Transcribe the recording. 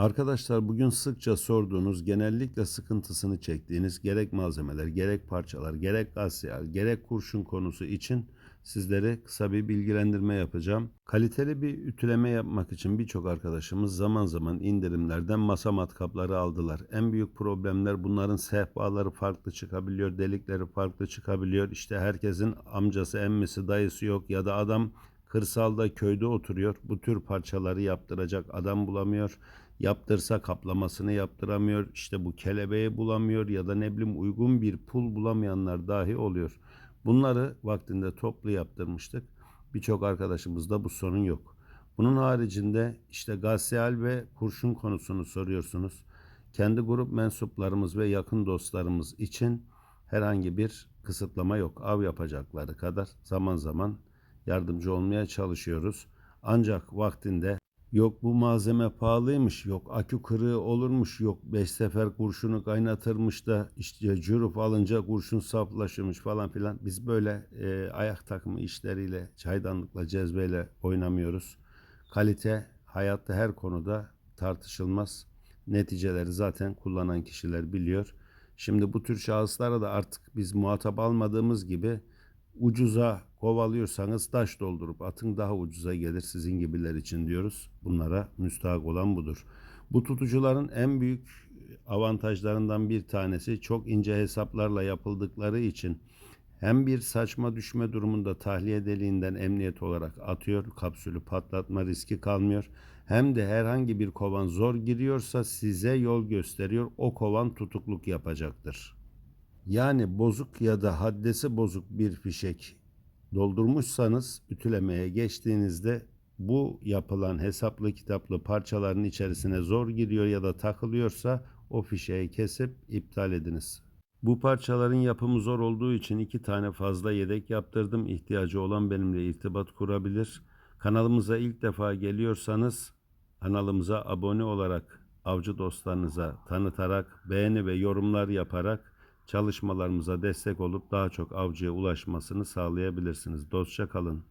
Arkadaşlar bugün sıkça sorduğunuz, genellikle sıkıntısını çektiğiniz gerek malzemeler, gerek parçalar, gerek gazyal, gerek kurşun konusu için sizlere kısa bir bilgilendirme yapacağım. Kaliteli bir ütüleme yapmak için birçok arkadaşımız zaman zaman indirimlerden masa matkapları aldılar. En büyük problemler bunların sehpaları farklı çıkabiliyor, delikleri farklı çıkabiliyor. İşte herkesin amcası, emmisi, dayısı yok ya da adam kırsalda köyde oturuyor. Bu tür parçaları yaptıracak adam bulamıyor. Yaptırsa kaplamasını yaptıramıyor. İşte bu kelebeği bulamıyor ya da ne bileyim uygun bir pul bulamayanlar dahi oluyor. Bunları vaktinde toplu yaptırmıştık. Birçok arkadaşımızda bu sorun yok. Bunun haricinde işte gasyal ve kurşun konusunu soruyorsunuz. Kendi grup mensuplarımız ve yakın dostlarımız için herhangi bir kısıtlama yok. Av yapacakları kadar zaman zaman yardımcı olmaya çalışıyoruz. Ancak vaktinde yok bu malzeme pahalıymış, yok akü kırığı olurmuş, yok 5 sefer kurşunu kaynatırmış da işte cüruf alınca kurşun saflaşırmış falan filan. Biz böyle e, ayak takımı işleriyle, çaydanlıkla, cezveyle oynamıyoruz. Kalite hayatta her konuda tartışılmaz. Neticeleri zaten kullanan kişiler biliyor. Şimdi bu tür şahıslara da artık biz muhatap almadığımız gibi ucuza kovalıyorsanız taş doldurup atın daha ucuza gelir sizin gibiler için diyoruz. Bunlara müstahak olan budur. Bu tutucuların en büyük avantajlarından bir tanesi çok ince hesaplarla yapıldıkları için hem bir saçma düşme durumunda tahliye deliğinden emniyet olarak atıyor, kapsülü patlatma riski kalmıyor. Hem de herhangi bir kovan zor giriyorsa size yol gösteriyor, o kovan tutukluk yapacaktır. Yani bozuk ya da haddesi bozuk bir fişek doldurmuşsanız ütülemeye geçtiğinizde bu yapılan hesaplı kitaplı parçaların içerisine zor giriyor ya da takılıyorsa o fişeği kesip iptal ediniz. Bu parçaların yapımı zor olduğu için iki tane fazla yedek yaptırdım. İhtiyacı olan benimle irtibat kurabilir. Kanalımıza ilk defa geliyorsanız kanalımıza abone olarak avcı dostlarınıza tanıtarak beğeni ve yorumlar yaparak çalışmalarımıza destek olup daha çok avcıya ulaşmasını sağlayabilirsiniz. Dostça kalın.